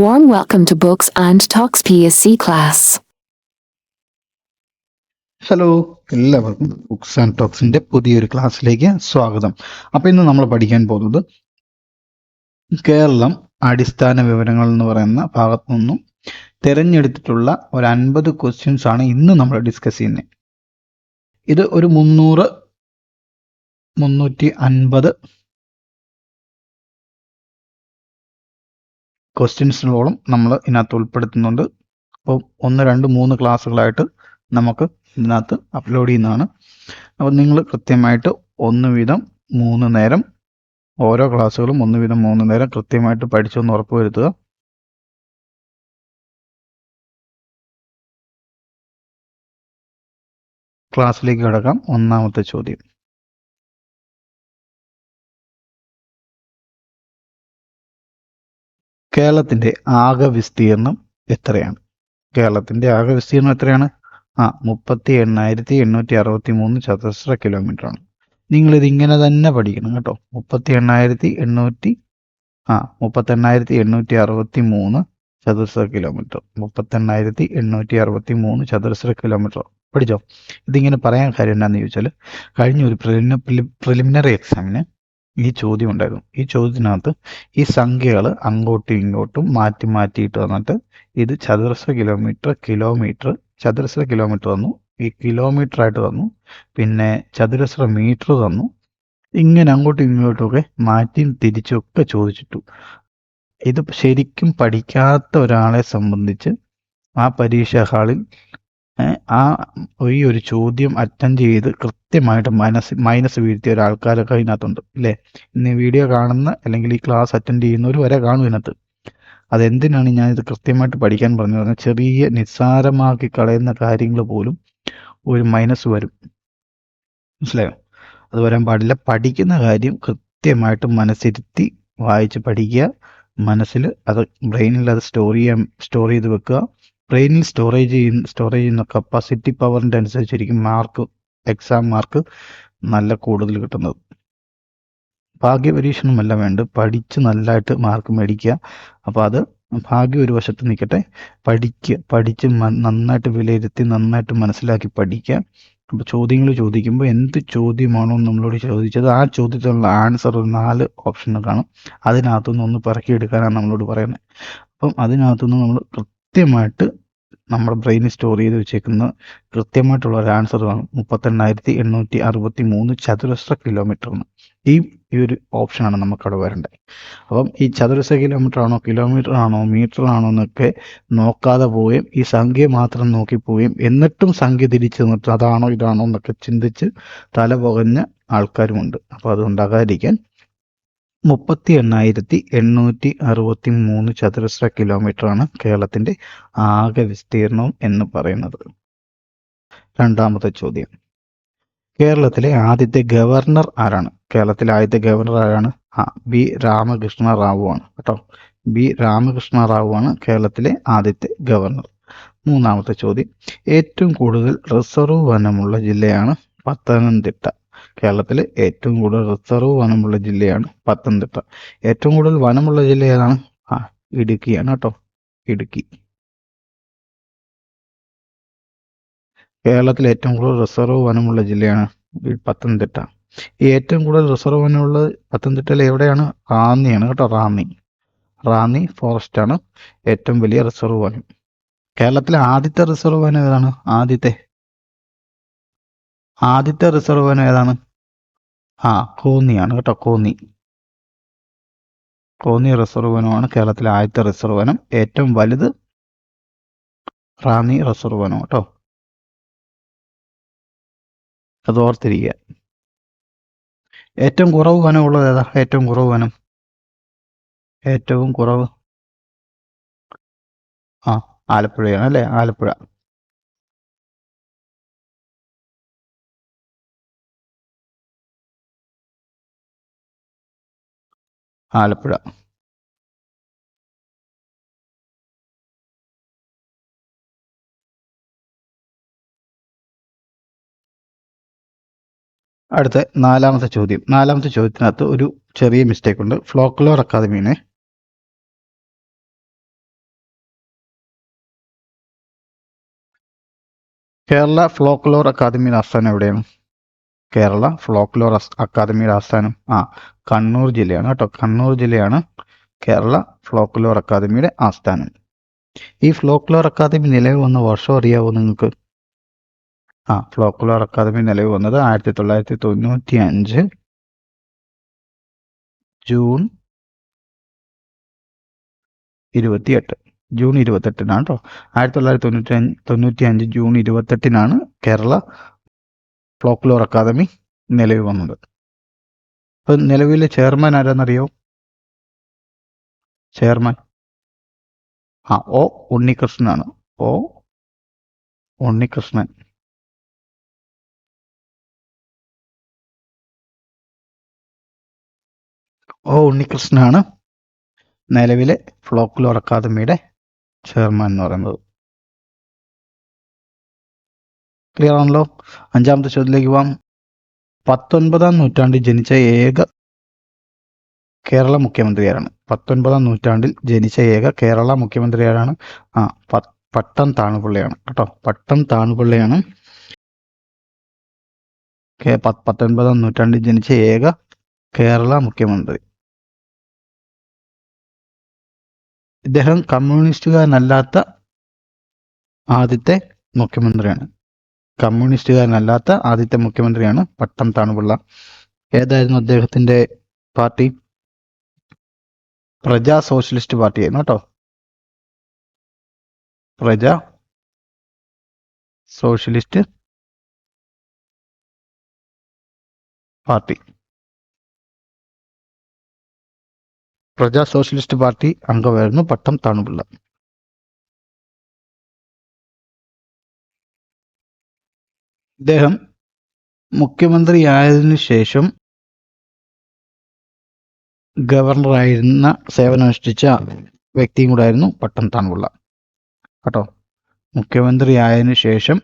Warm welcome to Books and Talks PSC class. Hello എല്ലാവർക്കും books and ടോക്സിന്റെ പുതിയൊരു ക്ലാസ്സിലേക്ക് സ്വാഗതം. അപ്പൊ ഇന്ന് നമ്മൾ പഠിക്കാൻ പോകുന്നത് കേരളം അടിസ്ഥാന വിവരങ്ങൾ എന്ന് പറയുന്ന ഭാഗത്തു നിന്നും തിരഞ്ഞെടുത്തിട്ടുള്ള ഒരു അൻപത് ക്വസ്റ്റ്യൻസ് ആണ് ഇന്ന് നമ്മൾ ഡിസ്കസ് ചെയ്യുന്നത്. ഇത് ഒരു മുന്നൂറ് മുന്നൂറ്റി അൻപത് ക്വസ്റ്റ്യൻസിനോളം നമ്മൾ ഇതിനകത്ത് ഉൾപ്പെടുത്തുന്നുണ്ട്. അപ്പോൾ ഒന്ന് രണ്ട് മൂന്ന് ക്ലാസ്സുകളായിട്ട് നമുക്ക് ഇതിനകത്ത് അപ്ലോഡ് ചെയ്യുന്നതാണ്. അപ്പോൾ നിങ്ങൾ കൃത്യമായിട്ട് ഒന്ന് വീതം മൂന്ന് നേരം ഓരോ ക്ലാസ്സുകളും ഒന്ന് വീതം മൂന്ന് നേരം കൃത്യമായിട്ട് പഠിച്ചൊന്ന് ഉറപ്പ് വരുത്തുക. ക്ലാസ്സിലേക്ക് കിടക്കാം. ഒന്നാമത്തെ ചോദ്യം. കേരളത്തിന്റെ ആകെ വിസ്തീർണം എത്രയാണ്? കേരളത്തിന്റെ ആകെ വിസ്തീർണം എത്രയാണ്? ആ മുപ്പത്തി എണ്ണായിരത്തി എണ്ണൂറ്റി അറുപത്തി മൂന്ന് ചതുരശ്ര കിലോമീറ്റർ ആണ് നിങ്ങൾ ഇത് ഇങ്ങനെ തന്നെ പഠിക്കണം കേട്ടോ. മുപ്പത്തി എണ്ണായിരത്തി എണ്ണൂറ്റി ആ മുപ്പത്തി എണ്ണായിരത്തി എണ്ണൂറ്റി അറുപത്തി മൂന്ന് ചതുരശ്ര കിലോമീറ്റർ. മുപ്പത്തി എണ്ണായിരത്തി എണ്ണൂറ്റി അറുപത്തി മൂന്ന് ചതുരശ്ര കിലോമീറ്റർ. പഠിച്ചോ? ഇതിങ്ങനെ പറയാൻ കാര്യം എന്താണെന്ന് ചോദിച്ചാൽ കഴിഞ്ഞ ഒരു പ്രിലിമിനറി എക്സാമിന് ഈ ചോദ്യം ഉണ്ടായിരുന്നു. ഈ ചോദ്യത്തിനകത്ത് ഈ സംഖ്യകൾ അങ്ങോട്ടും ഇങ്ങോട്ടും മാറ്റി മാറ്റിയിട്ട് വന്നിട്ട് ഇത് ചതുരശ്ര കിലോമീറ്റർ കിലോമീറ്റർ ചതുരശ്ര കിലോമീറ്റർ തന്നു ഈ കിലോമീറ്റർ ആയിട്ട് തന്നു പിന്നെ ചതുരശ്ര മീറ്റർ തന്നു. ഇങ്ങനെ അങ്ങോട്ടും ഇങ്ങോട്ടും ഒക്കെ മാറ്റിയും തിരിച്ചും ഒക്കെ ചോദിച്ചിട്ടു. ഇത് ശരിക്കും പഠിക്കാത്ത ഒരാളെ സംബന്ധിച്ച് ആ പരീക്ഷാ ഹാളിൽ ആ ഈ ഒരു ചോദ്യം അറ്റൻഡ് ചെയ്ത് കൃത്യമായിട്ട് മനസ്സ് മൈനസ് വീഴ്ത്തിയ ഒരാൾക്കാരൊക്കെ അതിനകത്തുണ്ട് അല്ലേ ഇന്ന് വീഡിയോ കാണുന്ന അല്ലെങ്കിൽ ഈ ക്ലാസ് അറ്റൻഡ് ചെയ്യുന്നവർ വരെ കാണും ഇതിനകത്ത്. അതെന്തിനാണ് ഞാൻ ഇത് കൃത്യമായിട്ട് പഠിക്കാൻ പറഞ്ഞു പറഞ്ഞാൽ ചെറിയ നിസ്സാരമാക്കി കളയുന്ന കാര്യങ്ങൾ പോലും ഒരു മൈനസ് വരും. മനസ്സിലായോ? അത് വരാൻ പാടില്ല. പഠിക്കുന്ന കാര്യം കൃത്യമായിട്ട് മനസ്സിരുത്തി വായിച്ച് പഠിക്കുക. മനസ്സിൽ അത് ബ്രെയിനിൽ അത് സ്റ്റോർ ചെയ്യാൻ സ്റ്റോർ ചെയ്ത് വെക്കുക. ബ്രെയിനിൽ സ്റ്റോറേജ് ചെയ്യുന്ന സ്റ്റോറേജ് ചെയ്യുന്ന കപ്പാസിറ്റി പവറിന്റെ അനുസരിച്ചിരിക്കും മാർക്ക് എക്സാം മാർക്ക് നല്ല കൂടുതൽ കിട്ടുന്നത്. ഭാഗ്യപരീക്ഷണമല്ല വേണ്ട പഠിച്ച് നല്ലതായിട്ട് മാർക്ക് മേടിക്കുക. അപ്പോൾ അത് ഭാഗ്യം ഒരു വശത്ത് നിൽക്കട്ടെ. പഠിക്കുക പഠിച്ച് നന്നായിട്ട് വിലയിരുത്തി നന്നായിട്ട് മനസ്സിലാക്കി പഠിക്കുക. അപ്പോൾ ചോദ്യങ്ങൾ ചോദിക്കുമ്പോൾ എന്ത് ചോദ്യമാണോ നമ്മളോട് ചോദിച്ചത് ആ ചോദ്യത്തിനുള്ള ആൻസർ ഒരു നാല് ഓപ്ഷൻ കാണും. അതിനകത്തുനിന്ന് ഒന്ന് പറക്കിയെടുക്കാനാണ് നമ്മളോട് പറയുന്നത്. അപ്പം അതിനകത്തുനിന്ന് നമ്മൾ കൃത്യമായിട്ട് നമ്മുടെ ബ്രെയിനിൽ സ്റ്റോർ ചെയ്ത് വെച്ചേക്കുന്ന കൃത്യമായിട്ടുള്ള ഒരു ആൻസർ കാണും. മുപ്പത്തെണ്ണായിരത്തി എണ്ണൂറ്റി അറുപത്തി മൂന്ന് ചതുരശ്ര കിലോമീറ്ററിന് ഈ ഈ ഒരു ഓപ്ഷനാണ് നമുക്കവിടെ വരേണ്ടത് അപ്പം ഈ ചതുരശ്ര കിലോമീറ്റർ ആണോ കിലോമീറ്റർ ആണോ മീറ്റർ ആണോ എന്നൊക്കെ നോക്കാതെ പോവുകയും ഈ സംഖ്യ മാത്രം നോക്കി പോവുകയും എന്നിട്ടും സംഖ്യ തിരിച്ചു നിന്നിട്ട് അതാണോ ഇതാണോ എന്നൊക്കെ ചിന്തിച്ച് തല പുകഞ്ഞ ആൾക്കാരുമുണ്ട് അപ്പോൾ അതുണ്ടാകാതിരിക്കാൻ മുപ്പത്തി എണ്ണായിരത്തി എണ്ണൂറ്റി അറുപത്തി മൂന്ന് ചതുരശ്ര കിലോമീറ്റർ ആണ് കേരളത്തിന്റെ ആകെ വിസ്തീർണം എന്ന് പറയുന്നത്. രണ്ടാമത്തെ ചോദ്യം. കേരളത്തിലെ ആദ്യത്തെ ഗവർണർ ആരാണ്? കേരളത്തിലെ ആദ്യത്തെ ഗവർണർ ആരാണ്? ആ ബി രാമകൃഷ്ണ റാവു ആണ് കേട്ടോ. ബി രാമകൃഷ്ണ റാവു ആണ് കേരളത്തിലെ ആദ്യത്തെ ഗവർണർ. മൂന്നാമത്തെ ചോദ്യം. ഏറ്റവും കൂടുതൽ റിസർവ് വനമുള്ള ജില്ലയാണ് പത്തനംതിട്ട. കേരളത്തിൽ ഏറ്റവും കൂടുതൽ റിസർവ് വനമുള്ള ജില്ലയാണ് പത്തനംതിട്ട. ഏറ്റവും കൂടുതൽ വനമുള്ള ജില്ല ഏതാണ്? ആ ഇടുക്കിയാണ് കേട്ടോ. ഇടുക്കി. കേരളത്തിൽ ഏറ്റവും കൂടുതൽ റിസർവ് വനമുള്ള ജില്ലയാണ് പത്തനംതിട്ട. ഈ ഏറ്റവും കൂടുതൽ റിസർവ് വനമുള്ളത് പത്തനംതിട്ടയിൽ എവിടെയാണ്? റാന്നിയാണ് കേട്ടോ റാന്നി. റാന്നി ഫോറസ്റ്റ് ആണ് ഏറ്റവും വലിയ റിസർവ് വനം. കേരളത്തിലെ ആദ്യത്തെ റിസർവ് വനം ഏതാണ്? ആദ്യത്തെ ആദ്യത്തെ റിസർവ് വനം ഏതാണ്? ആ കോന്നിയാണ് കേട്ടോ കോന്നി. കോന്നി റിസർവ് വനമാണ് കേരളത്തിലെ ആദ്യത്തെ റിസർവ് വനം ഏറ്റവും വലുത് റാന്നി റിസർവ് വനം കേട്ടോ. അത് ഓർത്തിരിക്കുക. ഏറ്റവും കുറവ് വനം ഉള്ളത് ഏതാ? ഏറ്റവും കുറവ് വനം. ഏറ്റവും കുറവ്. ആ ആലപ്പുഴയാണ് അല്ലേ? ആലപ്പുഴ. ആലപ്പുഴ. അടുത്ത നാലാമത്തെ ചോദ്യം. നാലാമത്തെ ചോദ്യത്തിനകത്ത് ഒരു ചെറിയ മിസ്റ്റേക്ക് ഉണ്ട്. ഫ്ലോക്ലോർ അക്കാദമീനെ കേരള ഫ്ലോക്ലോർ അക്കാദമിയുടെ ആസ്ഥാനം എവിടെയാണ്? കേരള ഫ്ലോക്ലോർ അസ്- അക്കാദമിയുടെ ആസ്ഥാനം. ആ കണ്ണൂർ ജില്ലയാണ് കേട്ടോ. കണ്ണൂർ ജില്ലയാണ് കേരള ഫ്ലോക്ലോർ അക്കാദമിയുടെ ആസ്ഥാനം. ഈ ഫ്ലോക്ലോർ അക്കാദമി നിലവിൽ വന്ന വർഷം അറിയാവോ നിങ്ങൾക്ക്? ആ ഫ്ലോക്ലോർ അക്കാദമി നിലവിൽ വന്നത് ആയിരത്തി തൊള്ളായിരത്തി തൊണ്ണൂറ്റി അഞ്ച് ജൂൺ ഇരുപത്തിയെട്ട്. ജൂൺ ഇരുപത്തെട്ടിനാണ് കേട്ടോ. ആയിരത്തി തൊള്ളായിരത്തി തൊണ്ണൂറ്റി അഞ്ച് തൊണ്ണൂറ്റി അഞ്ച് ജൂൺ ഇരുപത്തെട്ടിനാണ് കേരള ഫ്ലോക്ലോർ അക്കാദമി നിലവിൽ വന്നത്. അപ്പം നിലവിലെ ചെയർമാൻ ആരാന്നറിയോ? ചെയർമാൻ. ആ ഓ ഉണ്ണികൃഷ്ണനാണ്. ഒ ഉണ്ണികൃഷ്ണൻ. ഒ ഉണ്ണികൃഷ്ണനാണ് നിലവിലെ ഫ്ലോക്ലോർ അക്കാദമിയുടെ ചെയർമാൻ എന്ന് പറയുന്നത്. ക്ലിയർ ആണല്ലോ. അഞ്ചാമത്തെ ചോദ്യത്തിലേക്ക് പോവാം. പത്തൊൻപതാം നൂറ്റാണ്ടിൽ ജനിച്ച ഏക കേരള മുഖ്യമന്ത്രി ആരാണ്? പത്തൊൻപതാം നൂറ്റാണ്ടിൽ ജനിച്ച ഏക കേരള മുഖ്യമന്ത്രി ആരാണ്? ആ പട്ടം താണുപിള്ളയാണ്. കേട്ടോ പട്ടം താണുപിള്ളയാണ്. പത്തൊൻപതാം നൂറ്റാണ്ടിൽ ജനിച്ച ഏക കേരള മുഖ്യമന്ത്രി. ഇദ്ദേഹം കമ്മ്യൂണിസ്റ്റുകാരനല്ലാത്ത ആദ്യത്തെ മുഖ്യമന്ത്രിയാണ്. കമ്മ്യൂണിസ്റ്റുകാരനല്ലാത്ത ആദ്യത്തെ മുഖ്യമന്ത്രിയാണ് പട്ടം താണുപിള്ള. ഏതായിരുന്നു അദ്ദേഹത്തിന്റെ പാർട്ടി? പ്രജാ സോഷ്യലിസ്റ്റ് പാർട്ടി പാർട്ടിയായിരുന്നു കേട്ടോ. Praja socialist party. Praja socialist party അംഗമായിരുന്നു പട്ടം താണുപിള്ള. ഇദ്ദേഹം മുഖ്യമന്ത്രിയായതിനു ശേഷം ഗവർണറായിരുന്ന സേവനമനുഷ്ഠിച്ച വ്യക്തിയും കൂടായിരുന്നു പട്ടം താൻകുള്ള കേട്ടോ? മുഖ്യമന്ത്രിയായതിനു ശേഷം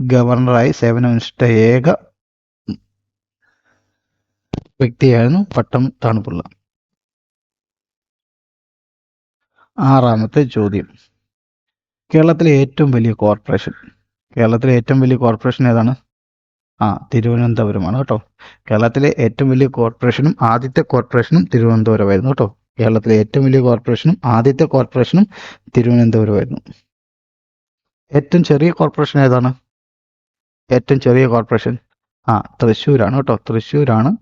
ഗവർണറായി സേവനമനുഷ്ഠിച്ച ഏക വ്യക്തിയായിരുന്നു പട്ടം താണുപിള്ള ആറാമത്തെ ചോദ്യം. കേരളത്തിലെ ഏറ്റവും വലിയ കോർപ്പറേഷൻ. കേരളത്തിലെ ഏറ്റവും വലിയ കോർപ്പറേഷൻ ഏതാണ്? ആ തിരുവനന്തപുരമാണ് കേട്ടോ. കേരളത്തിലെ ഏറ്റവും വലിയ കോർപ്പറേഷനും ആദ്യത്തെ കോർപ്പറേഷനും തിരുവനന്തപുരമായിരുന്നു കേട്ടോ. കേരളത്തിലെ ഏറ്റവും വലിയ കോർപ്പറേഷനും ആദ്യത്തെ കോർപ്പറേഷനും തിരുവനന്തപുരമായിരുന്നു. ഏറ്റവും ചെറിയ കോർപ്പറേഷൻ ഏതാണ്? ഏറ്റവും ചെറിയ കോർപ്പറേഷൻ. ആ തൃശ്ശൂരാണ് കേട്ടോ. തൃശ്ശൂരാണ്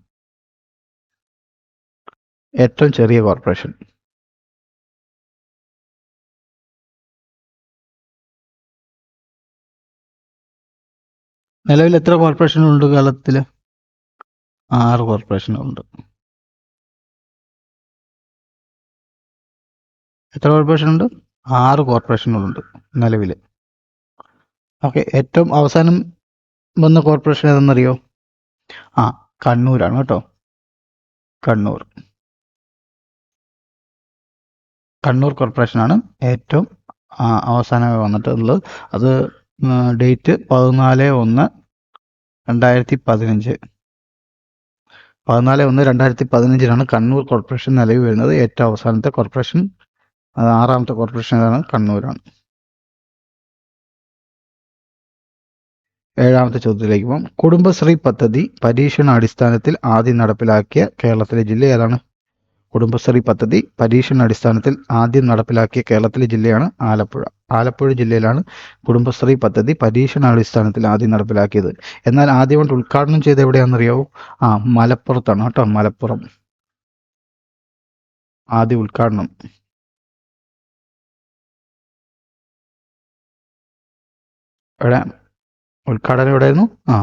ഏറ്റവും ചെറിയ കോർപ്പറേഷൻ. നിലവിൽ എത്ര കോർപ്പറേഷനുണ്ട് കേരളത്തിൽ ആറ് കോർപ്പറേഷനുണ്ട് എത്ര കോർപ്പറേഷനുണ്ട് ആറ് കോർപ്പറേഷനുകളുണ്ട് നിലവിൽ ഓക്കെ ഏറ്റവും അവസാനം വന്ന കോർപ്പറേഷൻ ഏതെന്നറിയോ ആ കണ്ണൂരാണ് കേട്ടോ. കണ്ണൂർ. കണ്ണൂർ കോർപ്പറേഷനാണ് ഏറ്റവും അവസാനമായി വന്നിട്ടുള്ളത്. അത് ഡേറ്റ് പതിനാല് ഒന്ന് രണ്ടായിരത്തി പതിനഞ്ച് പതിനാല് ഒന്ന് രണ്ടായിരത്തി പതിനഞ്ചിലാണ് കണ്ണൂർ കോർപ്പറേഷൻ നിലവിൽ വരുന്നത്. ഏറ്റവും അവസാനത്തെ കോർപ്പറേഷൻ ആറാമത്തെ കോർപ്പറേഷൻ ഏതാണ് കണ്ണൂരാണ്. ഏഴാമത്തെ ചോദ്യത്തിലേക്ക് പോകാം. കുടുംബശ്രീ പദ്ധതി പരീക്ഷണാടിസ്ഥാനത്തിൽ ആദ്യം നടപ്പിലാക്കിയ കേരളത്തിലെ ജില്ല ഏതാണ്? കുടുംബശ്രീ പദ്ധതി പരീക്ഷണാടിസ്ഥാനത്തിൽ ആദ്യം നടപ്പിലാക്കിയ കേരളത്തിലെ ജില്ലയാണ് ആലപ്പുഴ. ആലപ്പുഴ ജില്ലയിലാണ് കുടുംബശ്രീ പദ്ധതി പരീക്ഷണാടിസ്ഥാനത്തിൽ ആദ്യം നടപ്പിലാക്കിയത്. എന്നാൽ ആദ്യമായിട്ട് ഉദ്ഘാടനം ചെയ്ത് എവിടെയാണെന്നറിയാവോ? ആ മലപ്പുറത്താണ് കേട്ടോ മലപ്പുറം. ആദ്യ ഉദ്ഘാടനം. എവിടെ? ഉദ്ഘാടനം എവിടെയായിരുന്നു? ആ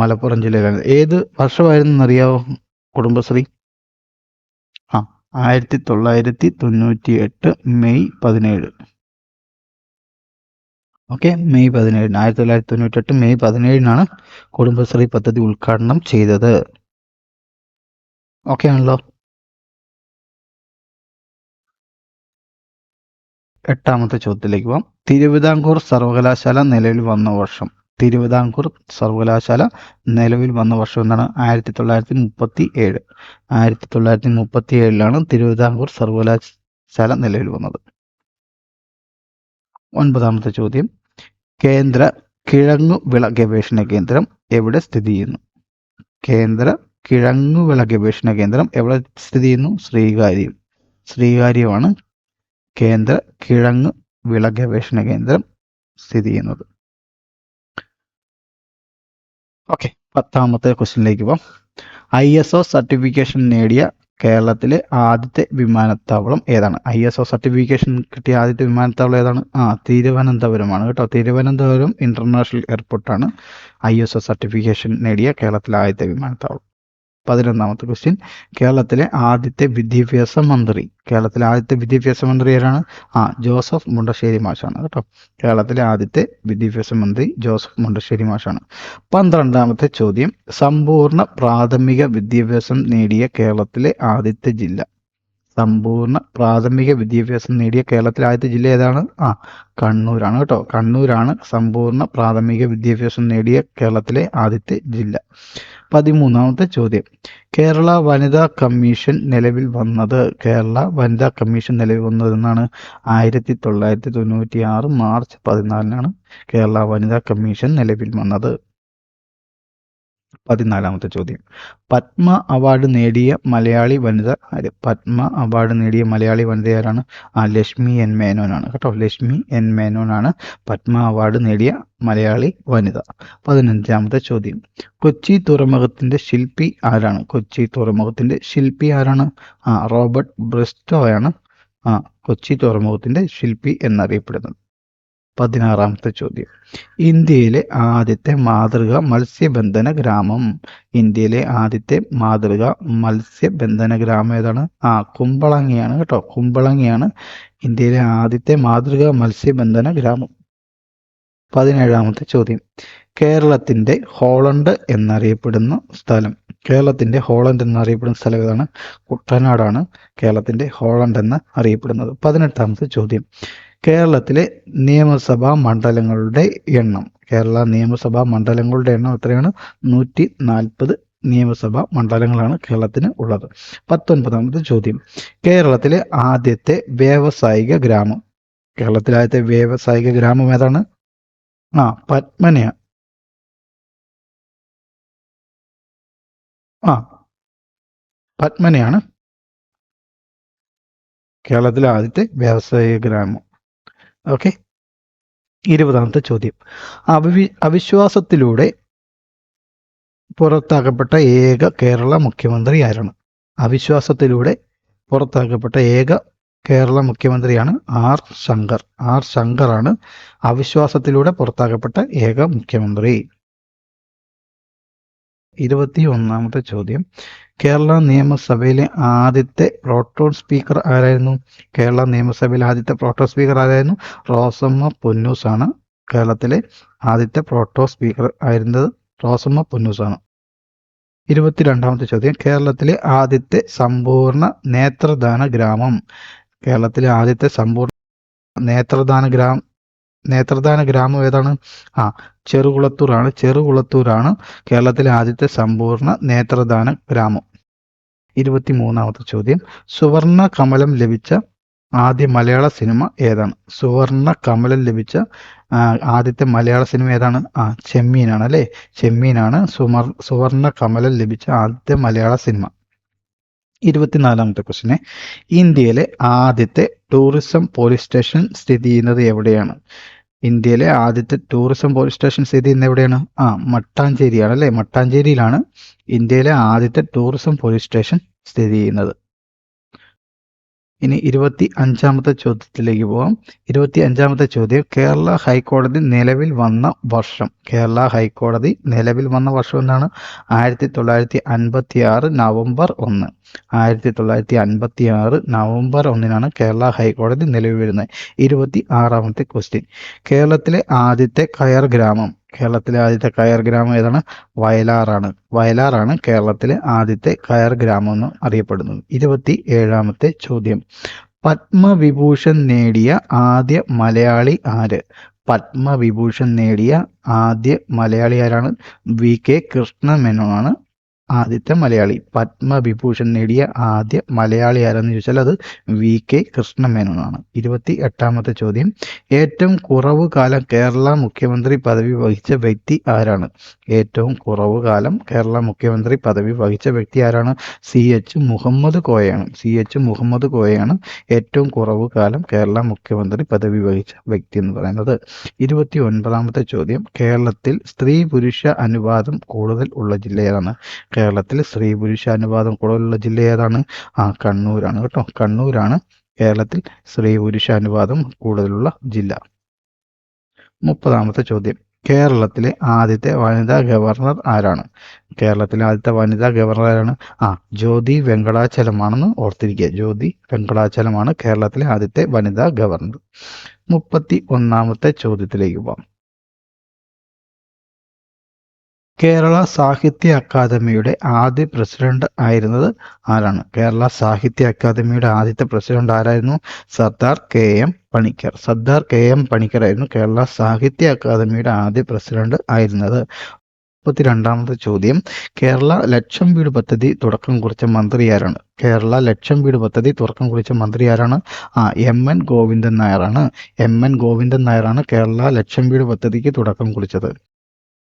മലപ്പുറം ജില്ലയിലാണ് ഏത് വർഷമായിരുന്നു എന്നറിയാവോ കുടുംബശ്രീ? ആയിരത്തി തൊള്ളായിരത്തി തൊണ്ണൂറ്റി എട്ട് മെയ് പതിനേഴ്. ഓക്കെ മെയ് പതിനേഴിന് ആയിരത്തി തൊള്ളായിരത്തി തൊണ്ണൂറ്റി എട്ട് മെയ് പതിനേഴിനാണ് കുടുംബശ്രീ പദ്ധതി ഉദ്ഘാടനം ചെയ്തത്. ഓക്കെ ആണല്ലോ. എട്ടാമത്തെ ചോദ്യത്തിലേക്ക് പോവാം. തിരുവിതാംകൂർ സർവകലാശാല നിലവിൽ വന്ന വർഷം. തിരുവിതാംകൂർ സർവകലാശാല നിലവിൽ വന്ന വർഷം എന്താണ്? ആയിരത്തി തൊള്ളായിരത്തി മുപ്പത്തി ഏഴ് ആയിരത്തി തൊള്ളായിരത്തി മുപ്പത്തി ഏഴിലാണ് തിരുവിതാംകൂർ സർവകലാശാല നിലവിൽ വന്നത്. ഒൻപതാമത്തെ ചോദ്യം. കേന്ദ്ര കിഴങ്ങുവിള ഗവേഷണ കേന്ദ്രം എവിടെ സ്ഥിതി ചെയ്യുന്നു? കേന്ദ്ര കിഴങ്ങുവിള ഗവേഷണ കേന്ദ്രം എവിടെ സ്ഥിതി ചെയ്യുന്നു? ശ്രീകാര്യം. ശ്രീകാര്യമാണ് കേന്ദ്ര കിഴങ്ങ് വിള ഗവേഷണ കേന്ദ്രം സ്ഥിതി ചെയ്യുന്നത്. ഓക്കെ പത്താമത്തെ ക്വസ്റ്റ്യനിലേക്ക് പോവാം. ഐ എസ് ഒ സർട്ടിഫിക്കേഷൻ നേടിയ കേരളത്തിലെ ആദ്യത്തെ വിമാനത്താവളം ഏതാണ്? ഐ എസ് ഒ സർട്ടിഫിക്കേഷൻ കിട്ടിയ ആദ്യത്തെ വിമാനത്താവളം ഏതാണ്? ആ തിരുവനന്തപുരമാണ് കേട്ടോ. തിരുവനന്തപുരം ഇന്റർനാഷണൽ എയർപോർട്ടാണ് ഐ എസ് ഒ സർട്ടിഫിക്കേഷൻ നേടിയ കേരളത്തിലെ ആദ്യത്തെ വിമാനത്താവളം. പതിനൊന്നാമത്തെ ക്വസ്റ്റ്യൻ കേരളത്തിലെ ആദ്യത്തെ വിദ്യാഭ്യാസ മന്ത്രി. കേരളത്തിലെ ആദ്യത്തെ വിദ്യാഭ്യാസ മന്ത്രി ആരാണ്? ആ ജോസഫ് മുണ്ടശ്ശേരി മാഷാണ് കേട്ടോ. കേരളത്തിലെ ആദ്യത്തെ വിദ്യാഭ്യാസ മന്ത്രി ജോസഫ് മുണ്ടശ്ശേരി മാഷാണ്. പന്ത്രണ്ടാമത്തെ ചോദ്യം. സമ്പൂർണ പ്രാഥമിക വിദ്യാഭ്യാസം നേടിയ കേരളത്തിലെ ആദ്യത്തെ ജില്ല. സമ്പൂർണ പ്രാഥമിക വിദ്യാഭ്യാസം നേടിയ കേരളത്തിലെ ആദ്യത്തെ ജില്ല ഏതാണ്? ആ കണ്ണൂരാണ് കേട്ടോ. കണ്ണൂരാണ് സമ്പൂർണ പ്രാഥമിക വിദ്യാഭ്യാസം നേടിയ കേരളത്തിലെ ആദ്യത്തെ ജില്ല. പതിമൂന്നാമത്തെ ചോദ്യം. കേരള വനിതാ കമ്മീഷൻ നിലവിൽ വന്നത് കേരള വനിതാ കമ്മീഷൻ നിലവിൽ വന്നത് എന്നാണ്. ആയിരത്തി തൊള്ളായിരത്തി തൊണ്ണൂറ്റി ആറ് മാർച്ച് പതിനാലിനാണ് കേരള വനിതാ കമ്മീഷൻ നിലവിൽ വന്നത്. പതിനാലാമത്തെ ചോദ്യം. പത്മ അവാർഡ് നേടിയ മലയാളി വനിത ആര്? പത്മ അവാർഡ് നേടിയ മലയാളി വനിത ആരാണ്? ആ ലക്ഷ്മി എൻ മേനോനാണ് കേട്ടോ. ലക്ഷ്മി എൻ മേനോനാണ് പത്മ അവാർഡ് നേടിയ മലയാളി വനിത. പതിനഞ്ചാമത്തെ ചോദ്യം. കൊച്ചി തുറമുഖത്തിന്റെ ശില്പി ആരാണ്? കൊച്ചി തുറമുഖത്തിന്റെ ശില്പി ആരാണ്? ആ റോബർട്ട് ബ്രിസ്റ്റോയാണ് ആ കൊച്ചി തുറമുഖത്തിന്റെ ശില്പി എന്നറിയപ്പെടുന്നത്. പതിനാറാമത്തെ ചോദ്യം. ഇന്ത്യയിലെ ആദ്യത്തെ മാതൃക മത്സ്യബന്ധന ഗ്രാമം. ഇന്ത്യയിലെ ആദ്യത്തെ മാതൃക മത്സ്യബന്ധന ഗ്രാമം ഏതാണ്? ആ കുമ്പളങ്ങിയാണ് കേട്ടോ. കുമ്പളങ്ങിയാണ് ഇന്ത്യയിലെ ആദ്യത്തെ മാതൃക മത്സ്യബന്ധന ഗ്രാമം. പതിനേഴാമത്തെ ചോദ്യം. കേരളത്തിന്റെ ഹോളണ്ട് എന്നറിയപ്പെടുന്ന സ്ഥലം. കേരളത്തിന്റെ ഹോളണ്ട് എന്നറിയപ്പെടുന്ന സ്ഥലം ഏതാണ്? കുട്ടനാടാണ് കേരളത്തിന്റെ ഹോളണ്ട് എന്ന് അറിയപ്പെടുന്നത്. പതിനെട്ടാമത്തെ ചോദ്യം. കേരളത്തിലെ നിയമസഭാ മണ്ഡലങ്ങളുടെ എണ്ണം. കേരള നിയമസഭാ മണ്ഡലങ്ങളുടെ എണ്ണം എത്രയാണ്? നൂറ്റി നാൽപ്പത് നിയമസഭാ മണ്ഡലങ്ങളാണ് കേരളത്തിന് ഉള്ളത്. പത്തൊൻപതാമത്തെ ചോദ്യം. കേരളത്തിലെ ആദ്യത്തെ വ്യാവസായിക ഗ്രാമം. കേരളത്തിലെ ആദ്യത്തെ വ്യാവസായിക ഗ്രാമം ഏതാണ്? ആ പത്മനയ ആ പത്മനയാണ് കേരളത്തിലെ ആദ്യത്തെ വ്യാവസായിക ഗ്രാമം. ഓക്കെ ഇരുപതാമത്തെ ചോദ്യം. അവി അവിശ്വാസത്തിലൂടെ പുറത്താക്കപ്പെട്ട ഏക കേരള മുഖ്യമന്ത്രി ആരാണ്? അവിശ്വാസത്തിലൂടെ പുറത്താക്കപ്പെട്ട ഏക കേരള മുഖ്യമന്ത്രിയാണ് ആർ ശങ്കർ. ആർ ശങ്കറാണ് അവിശ്വാസത്തിലൂടെ പുറത്താക്കപ്പെട്ട ഏക മുഖ്യമന്ത്രി. ഇരുപത്തി ഒന്നാമത്തെ ചോദ്യം. കേരള നിയമസഭയിലെ ആദ്യത്തെ പ്രോട്ടോൺ സ്പീക്കർ ആരായിരുന്നു? കേരള നിയമസഭയിലെ ആദ്യത്തെ പ്രോട്ടോ സ്പീക്കർ ആരായിരുന്നു? റോസമ്മ പൊന്നൂസ് ആണ് കേരളത്തിലെ ആദ്യത്തെ പ്രോട്ടോ സ്പീക്കർ ആയിരുന്നത് റോസമ്മ പൊന്നൂസ് ആണ് ഇരുപത്തിരണ്ടാമത്തെ ചോദ്യം. കേരളത്തിലെ ആദ്യത്തെ സമ്പൂർണ നേത്രദാന ഗ്രാമം. കേരളത്തിലെ ആദ്യത്തെ സമ്പൂർണ നേത്രദാന ഗ്രാമം നേത്രദാന ഗ്രാമം ഏതാണ്? ആ ചെറുകുളത്തൂരാണ്. ചെറുകുളത്തൂരാണ് കേരളത്തിലെ ആദ്യത്തെ സമ്പൂർണ നേത്രദാന ഗ്രാമം. ഇരുപത്തിമൂന്നാമത്തെ ചോദ്യം. സുവർണ കമലം ലഭിച്ച ആദ്യ മലയാള സിനിമ ഏതാണ്? സുവർണ കമലം ലഭിച്ച ആദ്യത്തെ മലയാള സിനിമ ഏതാണ്? ആ ചെമ്മീനാണ് അല്ലേ? ചെമ്മീനാണ് സുമർ സുവർണ കമലം ലഭിച്ച ആദ്യ മലയാള സിനിമ. ഇരുപത്തിനാലാമത്തെ ക്വസ്റ്റിനെ. ഇന്ത്യയിലെ ആദ്യത്തെ ടൂറിസം പോലീസ് സ്റ്റേഷൻ സ്ഥിതി ചെയ്യുന്നത് എവിടെയാണ്? ഇന്ത്യയിലെ ആദ്യത്തെ ടൂറിസം പോലീസ് സ്റ്റേഷൻ സ്ഥിതി ചെയ്യുന്നത് എവിടെയാണ്? ആ മട്ടാഞ്ചേരിയാണ് അല്ലേ? മട്ടാഞ്ചേരിയിലാണ് ഇന്ത്യയിലെ ആദ്യത്തെ ടൂറിസം പോലീസ് സ്റ്റേഷൻ സ്ഥിതി ചെയ്യുന്നത്. ഇനി ഇരുപത്തി അഞ്ചാമത്തെ ചോദ്യത്തിലേക്ക് പോവാം. ഇരുപത്തി അഞ്ചാമത്തെ ചോദ്യം കേരള ഹൈക്കോടതി നിലവിൽ വന്ന വർഷം. കേരള ഹൈക്കോടതി നിലവിൽ വന്ന വർഷം എന്നാണ് ആയിരത്തി തൊള്ളായിരത്തി അൻപത്തി ആറ് നവംബർ ഒന്ന്. ആയിരത്തി തൊള്ളായിരത്തി അൻപത്തി ആറ് നവംബർ ഒന്നിനാണ് കേരള ഹൈക്കോടതി നിലവിൽ വരുന്നത്. ഇരുപത്തി ആറാമത്തെ ക്വസ്റ്റ്യൻ കേരളത്തിലെ ആദ്യത്തെ കയർ ഗ്രാമം. കേരളത്തിലെ ആദ്യത്തെ കയർ ഗ്രാമം ഏതാണ്? വയലാറാണ്. വയലാറാണ് കേരളത്തിലെ ആദ്യത്തെ കയർ ഗ്രാമം എന്ന് അറിയപ്പെടുന്നത്. ഇരുപത്തി ഏഴാമത്തെ ചോദ്യം. പത്മവിഭൂഷൺ നേടിയ ആദ്യ മലയാളി ആര്? പത്മവിഭൂഷൺ നേടിയ ആദ്യ മലയാളി ആരാണ്? വി കെ കൃഷ്ണമേനോനാണ് ആദ്യത്തെ മലയാളി. പത്മവിഭൂഷൺ നേടിയ ആദ്യ മലയാളി ആരെന്ന് ചോദിച്ചാൽ അത് വി. കെ. കൃഷ്ണമേനോനാണ്. ഇരുപത്തി എട്ടാമത്തെ ചോദ്യം. ഏറ്റവും കുറവ് കാലം കേരള മുഖ്യമന്ത്രി പദവി വഹിച്ച വ്യക്തി ആരാണ്? ഏറ്റവും കുറവ് കാലം കേരള മുഖ്യമന്ത്രി പദവി വഹിച്ച വ്യക്തി ആരാണ്? സി. എച്ച്. മുഹമ്മദ് കോയയാണ്. സി. എച്ച്. മുഹമ്മദ് കോയയാണ് ഏറ്റവും കുറവ് കാലം കേരള മുഖ്യമന്ത്രി പദവി വഹിച്ച വ്യക്തി എന്ന് പറയുന്നത്. ഇരുപത്തി ഒൻപതാമത്തെ ചോദ്യം. കേരളത്തിൽ സ്ത്രീ പുരുഷ അനുപാതം കൂടുതൽ ഉള്ള ജില്ല ഏതാണ്? കേരളത്തിൽ സ്ത്രീ പുരുഷ അനുപാതം കൂടുതലുള്ള ജില്ല ഏതാണ്? ആ കണ്ണൂരാണ് കേട്ടോ. കണ്ണൂരാണ് കേരളത്തിൽ സ്ത്രീ പുരുഷ അനുപാതം കൂടുതലുള്ള ജില്ല. മുപ്പതാമത്തെ ചോദ്യം. കേരളത്തിലെ ആദ്യത്തെ വനിതാ ഗവർണർ ആരാണ്? കേരളത്തിലെ ആദ്യത്തെ വനിതാ ഗവർണർ ആരാണ്? ആ ജ്യോതി വെങ്കടാചലമാണെന്ന് ഓർത്തിരിക്കുക. ജ്യോതി വെങ്കടാചലമാണ് കേരളത്തിലെ ആദ്യത്തെ വനിതാ ഗവർണർ. മുപ്പത്തി ഒന്നാമത്തെ ചോദ്യത്തിലേക്ക് പോകാം കേരള സാഹിത്യ അക്കാദമിയുടെ ആദ്യ പ്രസിഡന്റ് ആയിരുന്നത് ആരാണ്? കേരള സാഹിത്യ അക്കാദമിയുടെ ആദ്യത്തെ പ്രസിഡന്റ് ആരായിരുന്നു? Sardar K M Panikkar. Sardar K M Panikkar ആയിരുന്നു കേരള സാഹിത്യ അക്കാദമിയുടെ ആദ്യ പ്രസിഡന്റ് ആയിരുന്നത്. മുപ്പത്തിരണ്ടാമത്തെ ചോദ്യം. കേരള ലക്ഷം വീട് പദ്ധതി തുടക്കം കുറിച്ച മന്ത്രി ആരാണ്? കേരള ലക്ഷം വീട് പദ്ധതി തുടക്കം കുറിച്ച മന്ത്രി ആരാണ്? ആ എം എൻ ഗോവിന്ദൻ നായരാണ് എം എൻ ഗോവിന്ദൻ നായരാണ് കേരള ലക്ഷം വീട് പദ്ധതിക്ക് തുടക്കം കുറിച്ചത്.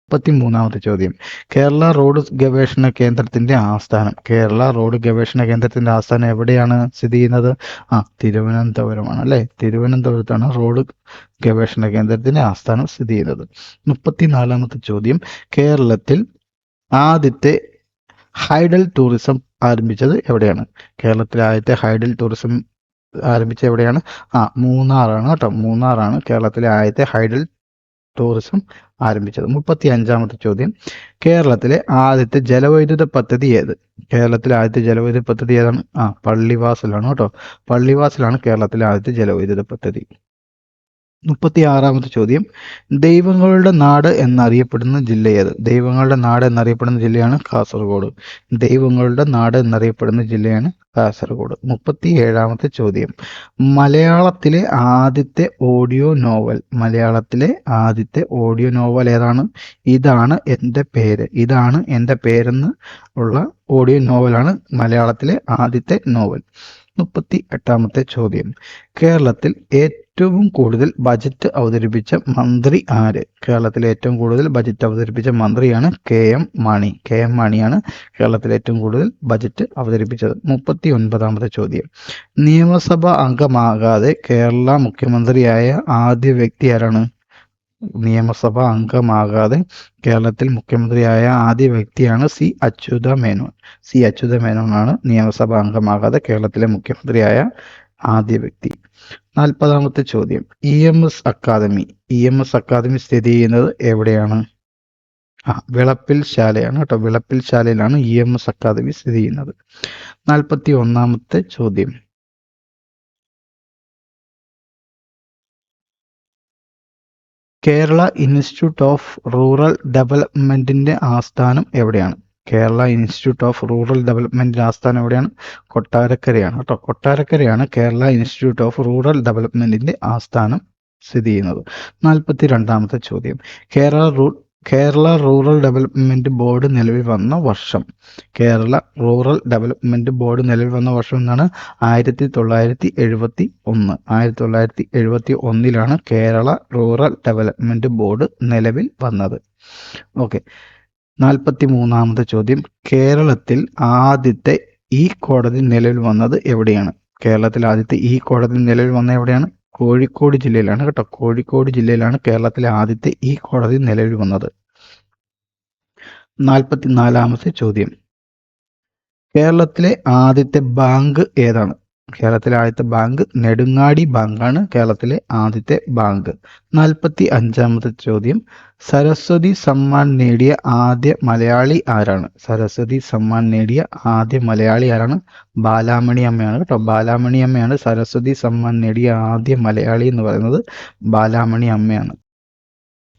മുപ്പത്തി മൂന്നാമത്തെ ചോദ്യം. കേരള റോഡ് ഗവേഷണ കേന്ദ്രത്തിന്റെ ആസ്ഥാനം. കേരള റോഡ് ഗവേഷണ കേന്ദ്രത്തിന്റെ ആസ്ഥാനം എവിടെയാണ് സ്ഥിതി ചെയ്യുന്നത്? ആ തിരുവനന്തപുരമാണ് അല്ലെ? തിരുവനന്തപുരത്താണ് റോഡ് ഗവേഷണ കേന്ദ്രത്തിന്റെ ആസ്ഥാനം സ്ഥിതി ചെയ്യുന്നത്. മുപ്പത്തിനാലാമത്തെ ചോദ്യം. കേരളത്തിൽ ആദ്യത്തെ ഹൈഡൽ ടൂറിസം ആരംഭിച്ചത് എവിടെയാണ്? കേരളത്തിൽ ആദ്യത്തെ ഹൈഡൽ ടൂറിസം ആരംഭിച്ചത് എവിടെയാണ്? ആ മൂന്നാറാണ് കേട്ടോ. മൂന്നാറാണ് കേരളത്തിലെ ആദ്യത്തെ ഹൈഡൽ ടൂറിസം ആരംഭിച്ചത്. മുപ്പത്തി അഞ്ചാമത്തെ ചോദ്യം. കേരളത്തിലെ ആദ്യത്തെ ജലവൈദ്യുത പദ്ധതി ഏത്? കേരളത്തിലെ ആദ്യത്തെ ജലവൈദ്യുത പദ്ധതി ഏതാണ്? ആ പള്ളിവാസലാണ് കേട്ടോ. പള്ളിവാസലാണ് കേരളത്തിലെ ആദ്യത്തെ ജലവൈദ്യുത പദ്ധതി. മുപ്പത്തി ആറാമത്തെ ചോദ്യം. ദൈവങ്ങളുടെ നാട് എന്നറിയപ്പെടുന്ന ജില്ല ഏത്? ദൈവങ്ങളുടെ നാട് എന്നറിയപ്പെടുന്ന ജില്ലയാണ് കാസർഗോഡ്. ദൈവങ്ങളുടെ നാട് എന്നറിയപ്പെടുന്ന ജില്ലയാണ് കാസർഗോഡ്. മുപ്പത്തി ഏഴാമത്തെ ചോദ്യം. മലയാളത്തിലെ ആദ്യത്തെ ഓഡിയോ നോവൽ. മലയാളത്തിലെ ആദ്യത്തെ ഓഡിയോ നോവൽ ഏതാണ്? ഇതാണ് എന്റെ പേര്. ഇതാണ് എന്റെ പേരെന്ന് ഉള്ള ഓഡിയോ നോവലാണ് മലയാളത്തിലെ ആദ്യത്തെ നോവൽ. മുപ്പത്തി എട്ടാമത്തെ ചോദ്യം. കേരളത്തിൽ ഏറ്റവും കൂടുതൽ ബജറ്റ് അവതരിപ്പിച്ച മന്ത്രി ആര്? കേരളത്തിൽ ഏറ്റവും കൂടുതൽ ബജറ്റ് അവതരിപ്പിച്ച മന്ത്രിയാണ് K M Mani. K M മാണിയാണ് കേരളത്തിൽ ഏറ്റവും കൂടുതൽ ബജറ്റ് അവതരിപ്പിച്ചത്. മുപ്പത്തി ഒൻപതാമത്തെ ചോദ്യം. നിയമസഭാ അംഗമാകാതെ കേരള മുഖ്യമന്ത്രിയായ ആദ്യ വ്യക്തി ആരാണ്? നിയമസഭ അംഗമാകാതെ കേരളത്തിൽ മുഖ്യമന്ത്രിയായ ആദ്യ വ്യക്തിയാണ് സി അച്യുത മേനോൻ. സി അച്യുത മേനോനാണ് നിയമസഭ അംഗമാകാതെ കേരളത്തിലെ മുഖ്യമന്ത്രിയായ ആദ്യ വ്യക്തി. നാൽപ്പതാമത്തെ ചോദ്യം. E M S academy. E M S academy സ്ഥിതി ചെയ്യുന്നത് എവിടെയാണ്? ആ വിളപ്പിൽ ശാലയാണ് കേട്ടോ. വിളപ്പിൽ ശാലയിലാണ് ഇ എം എസ് അക്കാദമി സ്ഥിതി ചെയ്യുന്നത്. നാൽപ്പത്തി ഒന്നാമത്തെ ചോദ്യം. കേരള ഇൻസ്റ്റിറ്റ്യൂട്ട് ഓഫ് റൂറൽ ഡെവലപ്മെന്റിന്റെ ആസ്ഥാനം എവിടെയാണ്? കേരള ഇൻസ്റ്റിറ്റ്യൂട്ട് ഓഫ് റൂറൽ ഡെവലപ്മെന്റിന്റെ ആസ്ഥാനം എവിടെയാണ്? കൊട്ടാരക്കരയാണ് കേട്ടോ. കൊട്ടാരക്കരയാണ് കേരള ഇൻസ്റ്റിറ്റ്യൂട്ട് ഓഫ് റൂറൽ ഡെവലപ്മെന്റിന്റെ ആസ്ഥാനം സ്ഥിതി ചെയ്യുന്നത്. നാൽപ്പത്തി രണ്ടാമത്തെ ചോദ്യം. Kerala Kerala rural development board നിലവിൽ വന്ന വർഷം. കേരള റൂറൽ ഡെവലപ്മെന്റ് ബോർഡ് നിലവിൽ വന്ന വർഷം എന്നാണ് ആയിരത്തി തൊള്ളായിരത്തി എഴുപത്തി ഒന്ന് ആയിരത്തി തൊള്ളായിരത്തി എഴുപത്തി ഒന്നിലാണ് കേരള റൂറൽ ഡെവലപ്മെന്റ് ബോർഡ് നിലവിൽ വന്നത്. ഓക്കെ. നാൽപ്പത്തി മൂന്നാമത്തെ ചോദ്യം. കേരളത്തിൽ ആദ്യത്തെ ഈ കോടതി നിലവിൽ വന്നത് എവിടെയാണ്? കേരളത്തിൽ ആദ്യത്തെ ഈ കോടതി നിലവിൽ വന്നത് എവിടെയാണ്? കോഴിക്കോട് ജില്ലയിലാണ് കേട്ടോ. കോഴിക്കോട് ജില്ലയിലാണ് കേരളത്തിലെ ആദ്യത്തെ ഈ കോടതി നിലവിൽ വന്നത് നാൽപ്പത്തിനാലാമത്തെ ചോദ്യം. കേരളത്തിലെ ആദ്യത്തെ ബാങ്ക് ഏതാണ്? കേരളത്തിലെ ആദ്യത്തെ ബാങ്ക് നെടുങ്ങാടി ബാങ്കാണ് കേരളത്തിലെ ആദ്യത്തെ ബാങ്ക്. നാൽപ്പത്തി അഞ്ചാമത്തെ ചോദ്യം സരസ്വതി സമ്മാൻ നേടിയ ആദ്യ മലയാളി ആരാണ്? സരസ്വതി സമ്മാൻ നേടിയ ആദ്യ മലയാളി ആരാണ്? ബാലാമണി അമ്മയാണ് കേട്ടോ. ബാലാമണി അമ്മയാണ് സരസ്വതി സമ്മാൻ നേടിയ ആദ്യ മലയാളി എന്ന് പറയുന്നത് ബാലാമണി അമ്മയാണ്.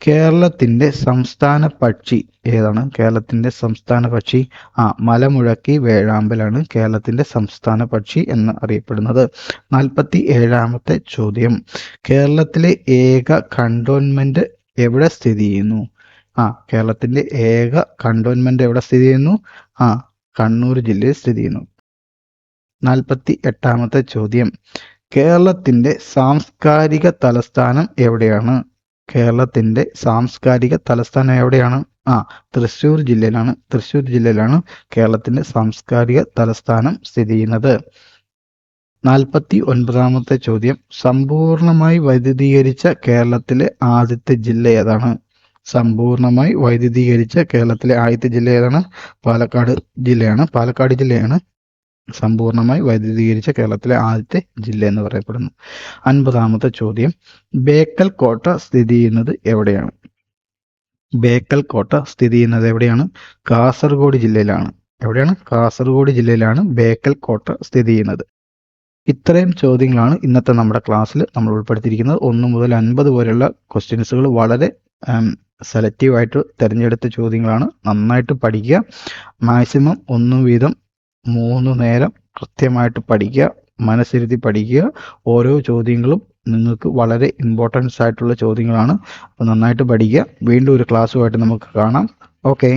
കേരളത്തിന്റെ സംസ്ഥാന പക്ഷി ഏതാണ്? കേരളത്തിന്റെ സംസ്ഥാന പക്ഷി ആ മലമുഴക്കി വേഴാമ്പലാണ് കേരളത്തിന്റെ സംസ്ഥാന പക്ഷി എന്ന് അറിയപ്പെടുന്നത്. നാൽപ്പത്തി ഏഴാമത്തെ ചോദ്യം. കേരളത്തിലെ ഏക കണ്ടോൺമെന്റ് എവിടെ സ്ഥിതി ചെയ്യുന്നു? ആ കേരളത്തിന്റെ ഏക കണ്ടോൺമെന്റ് എവിടെ സ്ഥിതി ചെയ്യുന്നു? ആ കണ്ണൂർ ജില്ലയിൽ സ്ഥിതി ചെയ്യുന്നു. നാൽപ്പത്തി എട്ടാമത്തെ ചോദ്യം. കേരളത്തിന്റെ സാംസ്കാരിക തലസ്ഥാനം എവിടെയാണ്? കേരളത്തിന്റെ സാംസ്കാരിക തലസ്ഥാനം എവിടെയാണ്? ആ തൃശ്ശൂർ ജില്ലയിലാണ്. തൃശ്ശൂർ ജില്ലയിലാണ് കേരളത്തിന്റെ സാംസ്കാരിക തലസ്ഥാനം സ്ഥിതി ചെയ്യുന്നത്. നാൽപ്പത്തി ഒൻപതാമത്തെ ചോദ്യം. സമ്പൂർണമായി വൈദ്യുതീകരിച്ച കേരളത്തിലെ ആദ്യത്തെ ജില്ല ഏതാണ്? സമ്പൂർണമായി വൈദ്യുതീകരിച്ച കേരളത്തിലെ ആദ്യത്തെ ജില്ല ഏതാണ്? പാലക്കാട് ജില്ലയാണ്. പാലക്കാട് ജില്ലയാണ് സമ്പൂർണമായി വൈദ്യുതീകരിച്ച കേരളത്തിലെ ആദ്യത്തെ ജില്ല എന്ന് പറയപ്പെടുന്നു. അൻപതാമത്തെ ചോദ്യം. ബേക്കൽ കോട്ട സ്ഥിതി ചെയ്യുന്നത് എവിടെയാണ്? ബേക്കൽ കോട്ട സ്ഥിതി ചെയ്യുന്നത് എവിടെയാണ്? കാസർഗോഡ് ജില്ലയിലാണ്. എവിടെയാണ്? കാസർഗോഡ് ജില്ലയിലാണ് ബേക്കൽ കോട്ട സ്ഥിതി ചെയ്യുന്നത്. ഇത്രയും ചോദ്യങ്ങളാണ് ഇന്നത്തെ നമ്മുടെ ക്ലാസ്സിൽ നമ്മൾ ഉൾപ്പെടുത്തിയിരിക്കുന്നത്. ഒന്ന് മുതൽ അൻപത് വരെയുള്ള ക്വസ്റ്റ്യൻസുകൾ വളരെ സെലക്റ്റീവായിട്ട് തിരഞ്ഞെടുത്ത ചോദ്യങ്ങളാണ്. നന്നായിട്ട് പഠിക്കുക. മാക്സിമം ഒന്നും വീതം മൂന്ന് നേരം കൃത്യമായിട്ട് പഠിക്കുക മനസ്സിരുത്തി പഠിക്കുക. ഓരോ ചോദ്യങ്ങളും നിങ്ങൾക്ക് വളരെ ഇമ്പോർട്ടൻസ് ആയിട്ടുള്ള ചോദ്യങ്ങളാണ്. അപ്പോൾ നന്നായിട്ട് പഠിക്കുക. വീണ്ടും ഒരു ക്ലാസ്സുമായിട്ട് നമുക്ക് കാണാം. ഓക്കെ